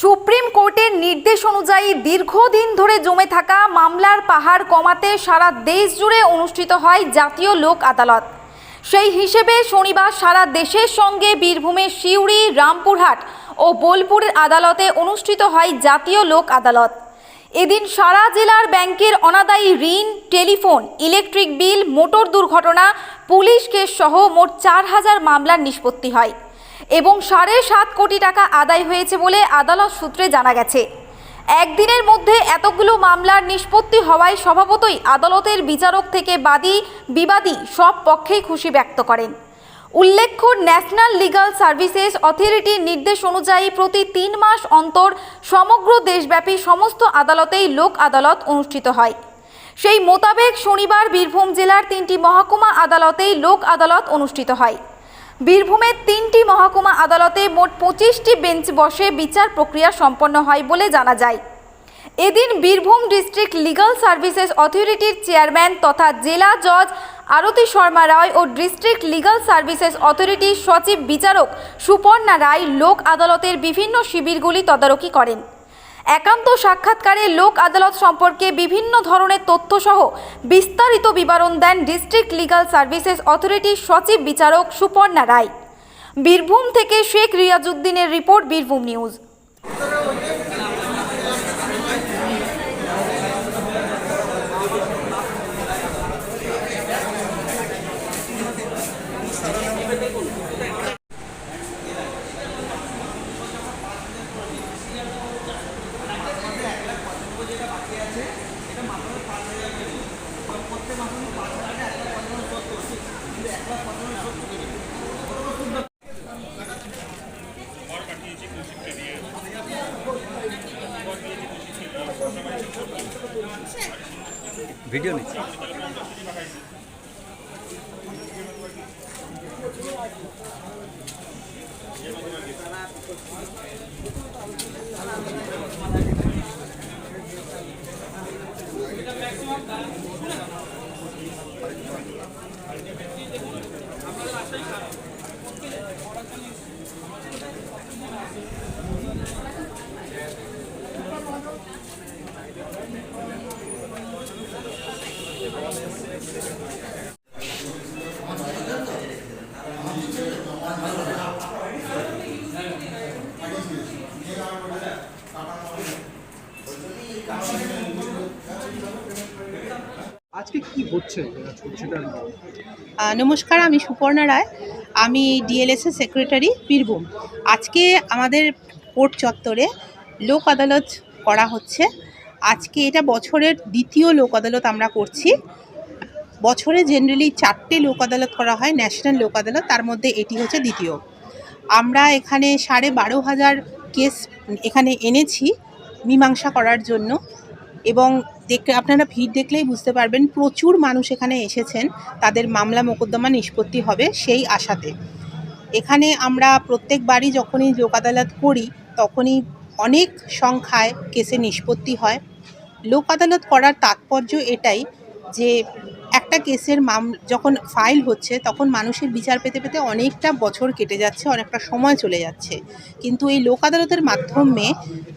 Supreme কোর্টের নির্দেশ অনুযায়ী দীর্ঘদিন ধরে জমে থাকা মামলার পাহাড় কমাতে সারা দেশ জুড়ে অনুষ্ঠিত হয় জাতীয় লোক আদালত। সেই হিসেবে শনিবার সারা দেশের সঙ্গে বীরভূমের সিউড়ি, রামপুরহাট ও বোলপুরের আদালতে অনুষ্ঠিত হয় জাতীয় লোক আদালত। এদিন সারা জেলার ব্যাংকের অনাদায়ী ঋণ, টেলিফোন, ইলেকট্রিক বিল, মোটর দুর্ঘটনা, পুলিশ কেস সহ মোট চার হাজার মামলার নিষ্পত্তি হয়। এবং সাড়ে সাত কোটি টাকা আদায় হয়েছে বলে আদালত সূত্রে জানা গেছে। একদিনের মধ্যে এতগুলো মামলার নিষ্পত্তি হওয়ায় স্বভাবতই আদালতের বিচারক থেকে বাদী, বিবাদী সব পক্ষেই খুশি ব্যক্ত করেন। উল্লেখ্য, ন্যাশনাল লিগাল সার্ভিসেস অথরিটির নির্দেশ অনুযায়ী প্রতি তিন মাস অন্তর সমগ্র দেশব্যাপী সমস্ত আদালতেই লোক আদালত অনুষ্ঠিত হয়। সেই মোতাবেক শনিবার বীরভূম জেলার তিনটি মহকুমা আদালতেই লোক আদালত অনুষ্ঠিত হয়। বীরভূমের তিনটি মহকুমা আদালতে মোট পঁচিশটি বেঞ্চ বসে বিচার প্রক্রিয়া সম্পন্ন হয় বলে জানা যায়। এদিন বীরভূম ডিস্ট্রিক্ট লিগাল সার্ভিসেস অথরিটির চেয়ারম্যান তথা জেলা জজ আরতি শর্মা রায় ও ডিস্ট্রিক্ট লিগাল সার্ভিসেস অথরিটির সচিব বিচারক সুপর্ণা রায় লোক আদালতের বিভিন্ন শিবিরগুলি তদারকি করেন। একান্ত সাক্ষাৎকারে লোক আদালত সম্পর্কে বিভিন্ন ধরনের তথ্যসহ বিস্তারিত বিবরণ দেন ডিস্ট্রিক্ট লিগাল সার্ভিসেস অথরিটির সচিব বিচারক সুপর্ণা রায়। বীরভূম থেকে শেখ রিয়াজউদ্দিনের রিপোর্ট, বীরভূম নিউজ। ভিডিও নিচ্ছি। নমস্কার, আমি সুপর্ণা রায়। আমি ডিএলএসএ সেক্রেটারি, বীরভূম। আজকে আমাদের কোর্ট চত্বরে লোক আদালত করা হচ্ছে। আজকে এটা বছরের দ্বিতীয় লোক আদালত আমরা করছি। বছরে জেনারেলি চারটে লোক আদালত করা হয় ন্যাশনাল লোক আদালত, তার মধ্যে এটি হচ্ছে দ্বিতীয়। আমরা এখানে সাড়ে বারো হাজার কেস এখানে এনেছি মীমাংসা করার জন্য এবং দেখতে আপনারা ভিড় দেখলেই বুঝতে পারবেন, প্রচুর মানুষ এখানে এসেছেন, তাদের মামলা মোকদ্দমা নিষ্পত্তি হবে সেই আশাতে। এখানে আমরা প্রত্যেকবারই যখনই লোক আদালত করি, তখনই অনেক সংখ্যায় কেসে নিষ্পত্তি হয়। লোক আদালত করার তাৎপর্য এটাই যে একটা কেসের মাম, যখন ফাইল হচ্ছে, তখন মানুষের বিচার পেতে পেতে অনেকটা বছর কেটে যাচ্ছে, অনেকটা সময় চলে যাচ্ছে। কিন্তু এই লোক আদালতের মাধ্যমে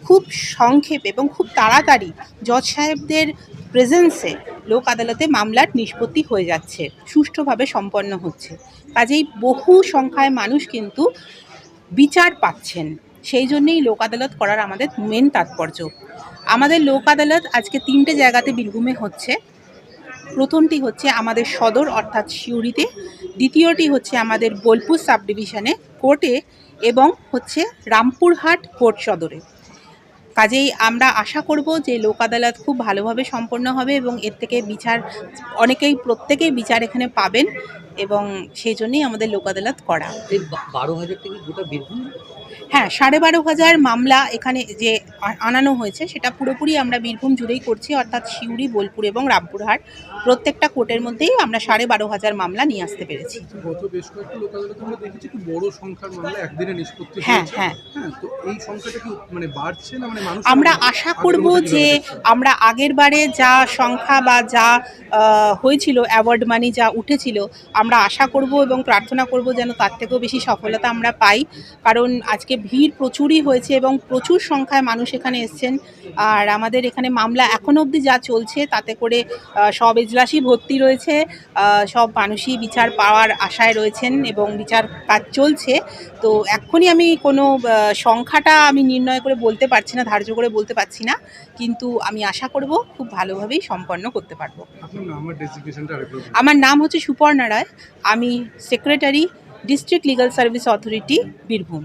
খুব সংক্ষেপ এবং খুব তাড়াতাড়ি জজ সাহেবদের প্রেজেন্সে লোক আদালতে মামলার নিষ্পত্তি হয়ে যাচ্ছে, সুষ্ঠুভাবে সম্পন্ন হচ্ছে। কাজেই বহু সংখ্যায় মানুষ কিন্তু বিচার পাচ্ছেন। সেই জন্যেই লোক আদালত করার আমাদের মেন তাৎপর্য। আমাদের লোক আদালত আজকে তিনটে জায়গাতে বীরভূমে হচ্ছে। প্রথমটি হচ্ছে আমাদের সদর, অর্থাৎ সিউড়িতে। দ্বিতীয়টি হচ্ছে আমাদের বোলপুর সাব ডিভিশনে কোর্টে এবং হচ্ছে রামপুরহাট কোর্ট সদরে। কাজেই আমরা আশা করব যে লোক আদালত খুব ভালোভাবে সম্পন্ন হবে এবং এর থেকে বিচার, অনেকেই প্রত্যেকেই বিচার এখানে পাবেন। এবং সেই জন্যই আমাদের লোক আদালত করা বারো হাজার থেকে গোটা বীরভূম? হ্যাঁ সাড়ে বারো হাজার মামলা এখানে যে আনানো হয়েছে সেটা পুরোপুরি আমরা বীরভূম জুড়েই করছি অর্থাৎ সিউড়ি বোলপুর এবং রামপুরহাট। প্রত্যেকটা কোর্টের মধ্যেই আমরা সাড়ে বারো হাজার মামলা নিয়ে আসতে পেরেছি। গত বেশ কয়েকটা লোক আদালতে আমরা দেখেছি কি বড় সংখ্যার মামলা একদিনে নিষ্পত্তি হ্যাঁ, হ্যাঁ। হ্যাঁ তো এই সংখ্যাটা কি মানে বাড়ছে না মানে মানুষ আমরা আশা করব যে আমরা আগের বারে যা সংখ্যা বা যা হয়েছিল অ্যাওয়ার্ড মানি যা উঠেছিল আমরা আমরা আশা করব এবং প্রার্থনা করব যেন তার থেকেও বেশি সফলতা আমরা পাই। কারণ আজকে ভিড় প্রচুরই হয়েছে এবং প্রচুর সংখ্যায় মানুষ এখানে এসছেন। আর আমাদের এখানে মামলা এখনও অবধি যা চলছে তাতে করে সব এজলাসই ভর্তি রয়েছে। সব মানুষই বিচার পাওয়ার আশায় রয়েছেন এবং বিচার কাজ চলছে। তো এক্ষুনি আমি কোনো সংখ্যাটা আমি নির্ণয় করে বলতে পারছি না, ধার্য করে বলতে পারছি না। কিন্তু আমি আশা করব খুব ভালোভাবেই সম্পন্ন করতে পারব। আমার নাম হচ্ছে সুপর্ণা রায় আমি secretary district legal service authority Birbhum.